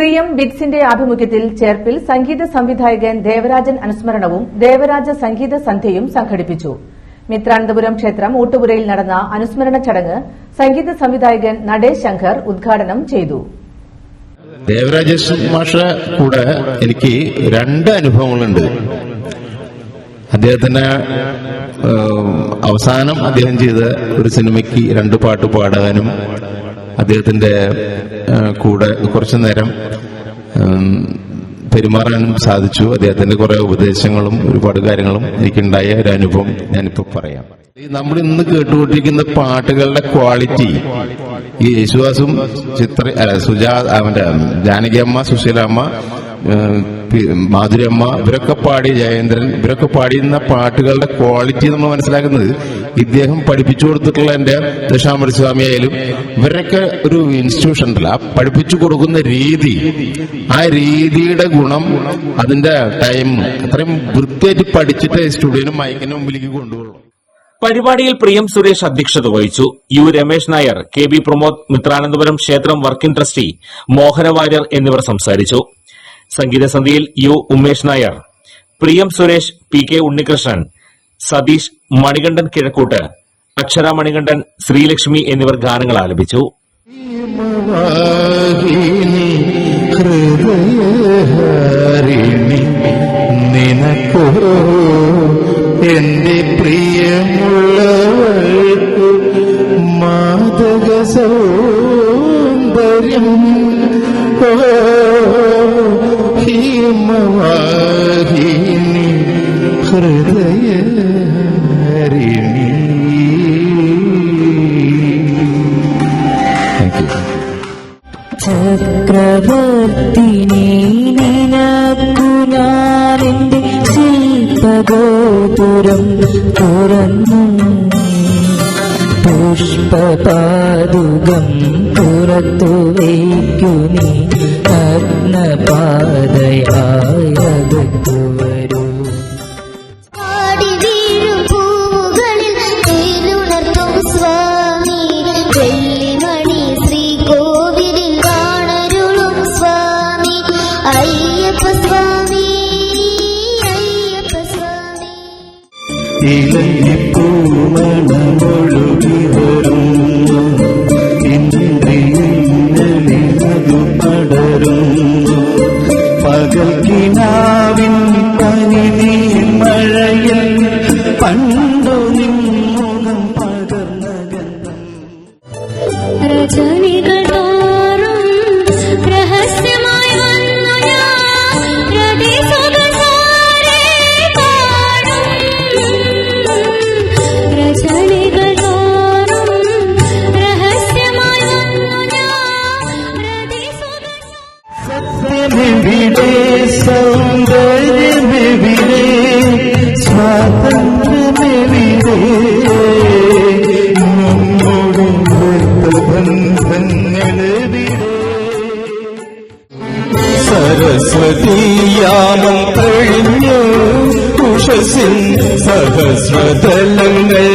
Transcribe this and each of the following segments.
പ്രിയം ബിറ്റ്സിന്റെ ആഭിമുഖ്യത്തിൽ ചേർപ്പിൽ സംഗീത സംവിധായകൻ ദേവരാജൻ അനുസ്മരണവും ദേവരാജ സംഗീത സന്ധ്യയും സംഘടിപ്പിച്ചു. മിത്രാനന്തപുരം ക്ഷേത്രം ഊട്ടുപുരയിൽ നടന്ന അനുസ്മരണ ചടങ്ങ് സംഗീത സംവിധായകൻ നടേശ് ശങ്കർ ഉദ്ഘാടനം ചെയ്തു. ദേവരാജേഷ് മാഷ കൂടെ എനിക്ക് രണ്ട് അനുഭവങ്ങളുണ്ട്. അദ്ദേഹത്തിന് അവസാനം അദ്ദേഹം ചെയ്ത ഒരു സിനിമയ്ക്ക് രണ്ട് പാട്ട് പാടാനും അദ്ദേഹത്തിന്റെ കൂടെ കുറച്ചു നേരം പെരുമാറാനും സാധിച്ചു. അദ്ദേഹത്തിന്റെ കുറെ ഉപദേശങ്ങളും ഒരുപാട് കാര്യങ്ങളും എനിക്കുണ്ടായ ഒരു അനുഭവം ഞാനിപ്പോ പറയാം. നമ്മൾ ഇന്ന് കേട്ടുകൊണ്ടിരിക്കുന്ന പാട്ടുകളുടെ ക്വാളിറ്റി ഈ യേശുദാസും ചിത്ര സുജാ അവന്റെ ജാനകിയമ്മ സുശീലമ്മ മാധുര്യമ്മ ഇവരൊക്കെ പാടി ജയേന്ദ്രൻ ഇവരൊക്കെ പാടിയുന്ന പാട്ടുകളുടെ ക്വാളിറ്റി നമ്മൾ മനസ്സിലാക്കുന്നത് ഇദ്ദേഹം പഠിപ്പിച്ചു കൊടുത്തിട്ടുള്ള എന്റെ ദശാമൃത സ്വാമി ആയാലും ഇവരൊക്കെ ഒരു ഇൻസ്റ്റിറ്റ്യൂഷൻ ഉണ്ടല്ലോ. ആ പഠിപ്പിച്ചു കൊടുക്കുന്ന രീതി ആ രീതിയുടെ ഗുണം അതിന്റെ ടൈം അത്രയും വൃത്തിയായിട്ട് പഠിച്ചിട്ട് സ്റ്റുഡിയോനും മയക്കിന് മുമ്പിലേക്ക് കൊണ്ടുപോകുള്ളൂ പരിപാടിയിൽ പ്രിയം സുരേഷ് അധ്യക്ഷത വഹിച്ചു. U Ramesh Nair K B Pramod Mithranandapuram ക്ഷേത്രം വർക്കിംഗ് ട്രസ്റ്റി മോഹനവാര്യർ എന്നിവർ സംസാരിച്ചു. സംഗീത സന്ധ്യയിൽ U Umesh Nair Priyam Suresh P K Unnikrishnan Satheesh Manikandan Kizhakkoot Akshara Manikandan Sreelakshmi എന്നിവർ ഗാനങ്ങൾ ആലപിച്ചു എന്റെ പ്രിയമുള്ളവൾക്ക് മാതക സൗന്ദര്യം. ഓ ചക്രവർത്തിനെ നിനക്കുനാലിന്റെ ശില്പഗോപുരം തുറന്നു പുഷ്പപാദുകം പുറത്തു വയ്ക്കു നീ ഇലഞ്ഞിപ്പൂമണമൊഴുകി വരുന്നു ഇന്ദ്രിയങ്ങളിലതു പടരുന്നു പകൽ കിനാവിൻ പനി നീ മഴയിൽ പണ്ടു നിൻമുഖം പകർന്ന സരസ്വതീയാമം കഴിഞ്ഞു. ഉഷസിൻ സഹസ്രതലങ്ങൾ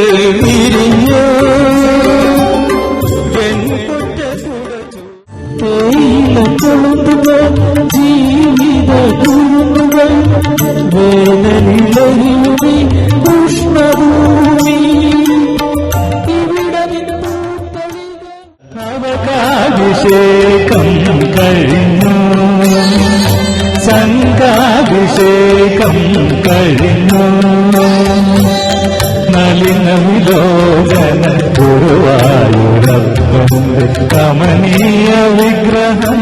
വിരിഞ്ഞു. ജീവിത കുരുന്നുകൾ കഴിഞ്ഞു സംഘാഭിഷേകം കഴിഞ്ഞു നളിന വിലോചന ഗുരുവായൂരപ്പന്റെ കമനീയ വിഗ്രഹം